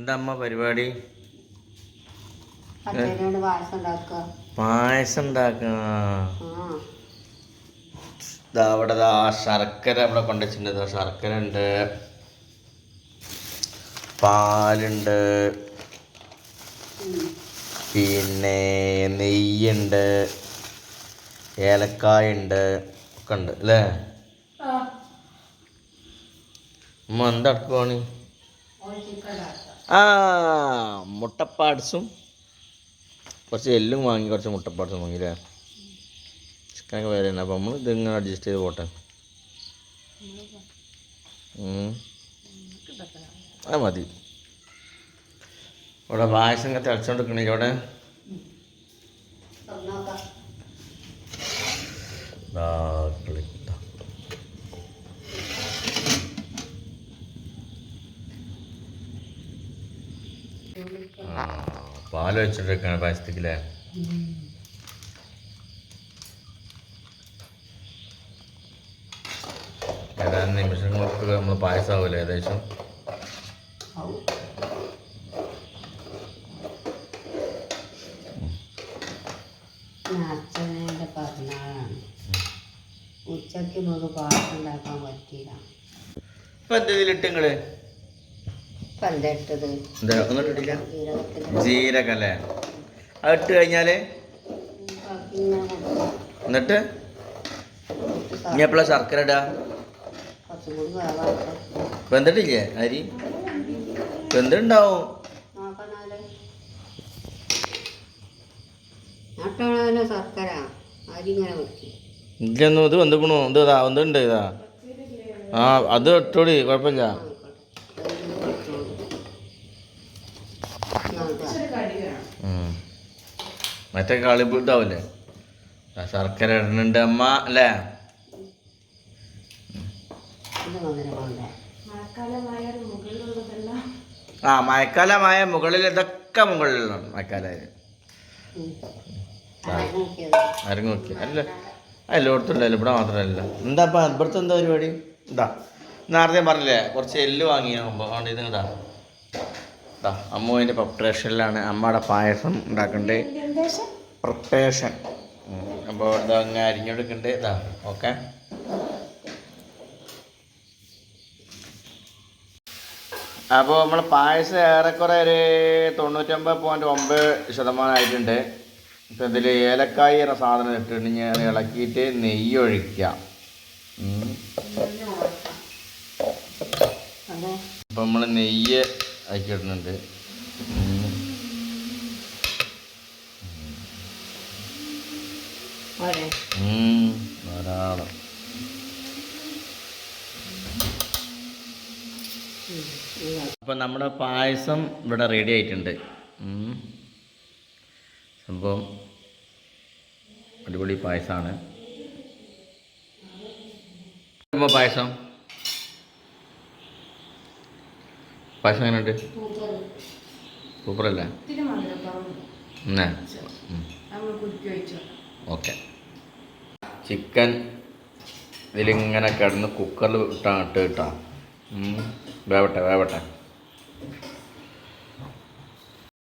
എന്താ അമ്മ പരിപാടി പായസം ഉണ്ടാക്കുക. അവിടെ ദാ ശർക്കര ഇവിടെ കൊണ്ടുവച്ചിട്ടുണ്ട് ശർക്കര ഉണ്ട്. പാലുണ്ട്. പിന്നെ നെയ്യുണ്ട്. ഏലക്കായ ഉണ്ട് ഒക്കെ ഉണ്ട് അല്ലേ? അമ്മ എന്താ പോണി? ചിക്കൻ ഉണ്ടാക്കുക ആ മുട്ടപ്പാട്സും കുറച്ച് എല്ലും വാങ്ങി കുറച്ച് മുട്ടപ്പാട്സും വാങ്ങി അല്ലേ ചിക്കനൊക്കെ വേറെ തന്നെ. അപ്പം നമ്മൾ ഇതിങ്ങനെ അഡ്ജസ്റ്റ് ചെയ്ത് പോട്ടെ. അത് മതി. ഇവിടെ പായസം ഒക്കെ തിളച്ചോണ്ടിരിക്കണില്ല ഇവിടെ. കളി. പാൽ വെച്ചിട്ടൊക്കെയാണ് പായസത്തിക്കില്ലേ ഏതാനും നിമിഷങ്ങൾക്ക് നമ്മൾ പായസമാവില്ല ഏകദേശം? അച്ഛനെ പിറന്നാളാണ്. ഉച്ചയ്ക്ക് നമുക്ക് പായസം ഉണ്ടാക്കാൻ പറ്റിയില്ല. ഇപ്പം എന്തെങ്കിലും ഇതിലിട്ട് ജീരകത്തിന്റെ ജീരകം അല്ലേ? അത് ഇട്ട് കഴിഞ്ഞാൽ. എന്നിട്ട്? ഇനി എപ്പോഴാണ് ശർക്കര ഇടുക വെന്തിട്ടില്ലേ അരി? വെന്തുണ്ടാവും നോക്കണാൽ. ശർക്കര? അരി ഇങ്ങനെ വെക്കും. ഇതിലൊന്നും ഇത് വെന്തുക്കണു? ഇത് ഇതാ വെന്തുണ്ട് ഇതാ. ആ അത് ഇട്ടോടി കുഴപ്പമില്ല. മറ്റേ കളിപ്പ് ഇതാവില്ലേ ശർക്കര ഇടുന്നുണ്ട് അമ്മ അല്ലേ? ആ മഴക്കാലമായ മുകളിൽ ഇതൊക്കെ മുകളിലാണ് മഴക്കാലം ആരും നോക്കി അല്ല എല്ലായിടത്തുണ്ടല്ലോ ഇവിടെ മാത്രമല്ല. എന്താ ഇപ്പം ഇവിടുത്തെ എന്താ പരിപാടി? എന്താ നേരത്തെ പറഞ്ഞില്ലേ കുറച്ച് എല്ല് വാങ്ങിയാകുമ്പോൾ അതുകൊണ്ട് ഇത് ഇതാ ഇതാ. അമ്മുവിന്റെ പ്രിപ്പറേഷനിലാണ് അമ്മയുടെ പായസം ഉണ്ടാക്കണ്ടേ. പ്രിപ്പറേഷൻ അപ്പോൾ ഇതാ അങ്ങനെ അരിഞ്ഞെടുക്കണ്ടേ ഇതാ ഓക്കെ. അപ്പോൾ നമ്മൾ പായസം ഏറെക്കുറെ ഒരു തൊണ്ണൂറ്റൊമ്പത് പോയിന്റ് ഒമ്പത് ശതമാനം ആയിട്ടുണ്ട്. ഇപ്പം ഇതിൽ ഏലക്കായ എന്ന സാധനം ഇട്ടിട്ട് ഞാൻ ഇളക്കിയിട്ട് നെയ്യ് ഒഴിക്കാം. അപ്പം നമ്മൾ നെയ്യ് ആക്കി ഇടുന്നുണ്ട് ഉം. ഉം. ധാരാളം അപ്പം നമ്മുടെ പായസം ഇവിടെ റെഡി ആയിട്ടുണ്ട്. സംഭവം അടിപൊളി പായസമാണ് പായസം പായസം എങ്ങനെയുണ്ട്? സൂപ്പറല്ലേ? എന്നാ ഓക്കെ. ചിക്കൻ ഇതിലിങ്ങനെ കിടന്ന് കുക്കറിൽ ഇട്ടാ ഇട്ട് ഇട്ടാ ഉം. വേവട്ടെ വേവട്ടെ.